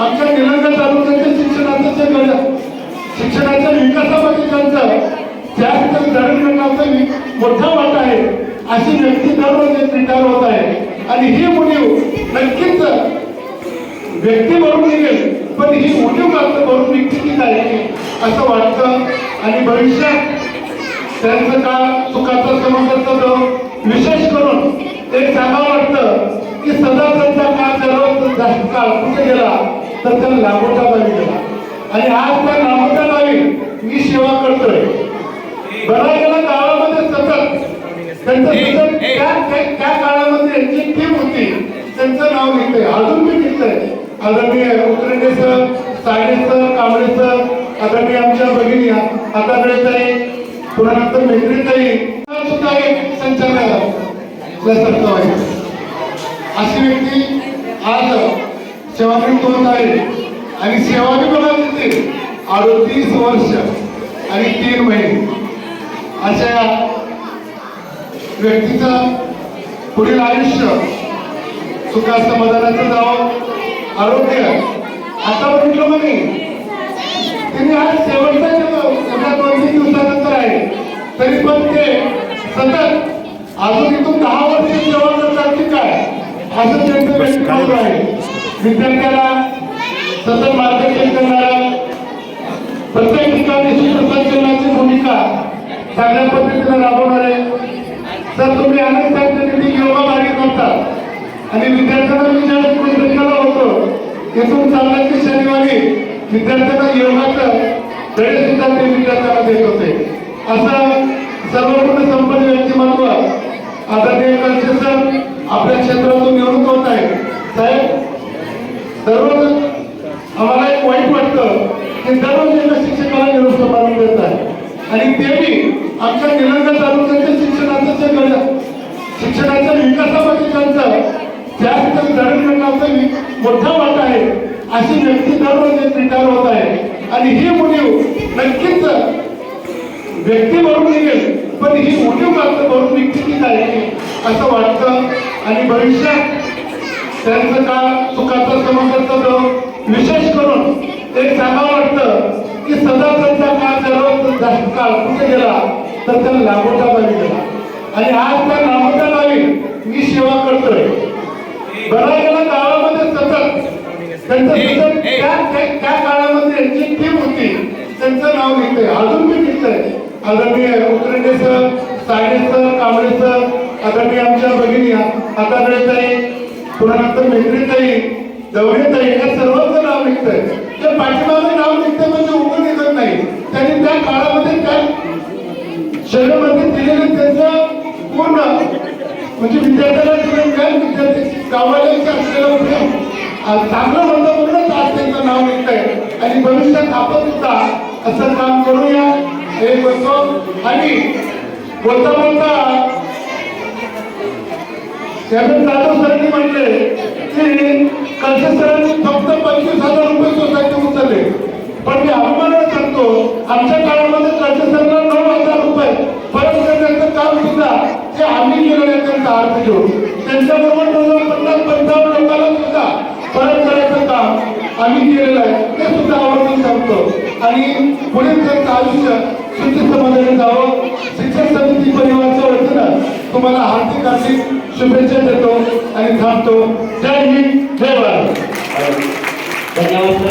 आमच्या निलंगा तालुक्याच्या शिक्षणाचं जे घडलं शिक्षणाच्या विकासामध्ये त्यांचं जास्त जडणघडणाचा मोठा वाटा आहे अशी व्यक्ती दररोज रिटायर होत आहे. आणि ही मुलीव नक्कीच व्यक्ती भरून निघेल पण ही मोठी मात्र भरून निघते की नाही असं वाटतं. आणि भविष्यात त्यांचं का सुखाचा समाजाचा जो विशेष करून एक सांगावं वाटतं की सदा त्यांचा काळ सर्वात जास्त काळ कुठे गेला तर त्या लांबोटा गावी गेला आणि आज त्या लांबोटा गावी मी सेवा करतोय. बरा गेला गावामध्ये सतत त्यांचं त्या काळामध्ये जी टीम होती. त्यांचं नाव निघतंय अजून मी निघतंय आदरणीय Ukarande sir Sade sir Kamble sir आदरणीय आमच्या भगिनी आता ताई पुन्हा नंतर मैत्रीताई सुद्धा एक संचालक. आहे अशी व्यक्ती आज सेवानिवृत्त होत आहे आणि सेवा विभागात अडतीस वर्ष आणि तीन महिने. अशा व्यक्तीचं पुढील आयुष्य सुखा समाधानाचं जावं आरोग्य. आता म्हटलं म्हणे त्यांनी आज शेवटचा दोन तीन दिवसानंतर आहे. तरी पण ते सतत अजून इथून दहा वर्ष सेवा करतात की काय? असं त्यांचं व्यक्तिमत्व आहे. विद्यार्थ्याला सतत मार्गदर्शन करणारा प्रत्येक ठिकाणी सूत्रसंचलनाची भूमिका चांगल्या पद्धतीने राबवणारे तर तुम्ही अनेक साहित्य योगा मार्ग करतात आणि विद्यार्थ्यांना मी ज्यावेळेस पुस्तकाला होतो इथून चालण्याची शनिवारी विद्यार्थ्यांना योगाचं धडे सुद्धा ते विद्यार्थ्यांना देत होते. असं सर्वपूर्ण संपन्न व्यक्तिमत्व आदरणीय कलशे सर आपल्या क्षेत्रातून निवडून होत आहे साहेब दररोज आम्हाला एक वाईट वाटतं की दररोज एका शिक्षकाला निरोप आहे आणि ते आमच्या निलंगा तालुक्याच्या शिक्षणाचं जे शिक्षणाच्या विकासामध्ये त्यांचं जास्त जडणघडणाचा मोठा वाटा आहे अशी व्यक्ती दररोज एक होत आहे. आणि ही मुलीव नक्कीच व्यक्ती भरून निघेल पण ही उणीव मात्र भरून निघते की नाही असं वाटतं. आणि भविष्यात त्यांचं का चुकाचा समाजाचा विशेष करून एक चांगला की सदा त्यांचा काळ सर्वात जास्त काळ कुठे गेला तर त्या लांबोटा गावी गेला. आणि आज त्या लांबोटा गावी मी सेवा करतोय. बरा गेला गावामध्ये सतत त्यांचं त्या काळामध्ये जी टीम होती. त्यांचं नाव निघतंय अजून मी निघतंय आदरणीय Ukarande sir Sade sir Kamble sir आदरणीय आमच्या भगिनी आता ताई पुन्हा नंतर मैत्रीताई दवडेताई या सर्वांचं नाव निघतंय त्या पाठीमागे नाव निघतंय म्हणजे उघड निघत नाही त्यांनी त्या काळामध्ये त्या शहरामध्ये दिलेलं त्यांचं पूर्ण म्हणजे विद्यार्थ्याला दिलेलं ज्ञान विद्यार्थी गावाला एक चांगलं म्हणलं म्हणूनच आज त्यांचं नाव निघतंय. आणि भविष्यात आपण सुद्धा असं काम करूया. हे म्हणतो आणि बोलता बोलता जाधव सरांनी म्हटले की कलसे सरांनी फक्त पंचवीस हजार रुपये सोसायटी उचलले पण मी अभिमानाने सांगतो आमच्या काळामध्ये कलसे सरांना नऊ हजार रुपये परत करण्याचं काम सुद्धा ते आम्ही केलेलं आहे घेऊन त्यांच्याबरोबर जवळ पन्नास पंचावन्न लोकांना सुद्धा परत करायचं काम आम्ही केलेलं आहे. ते सुद्धा आवर्जून सांगतो. आणि पुढे त्यांचं आयुष्य सुखी समाजाने जावं. शिक्षण समिती परिवाराच्या वतीनं तुम्हाला हार्दिक हार्दिक शुभेच्छा देतो आणि थांबतो. जय हिंद. जय भारत. धन्यवाद.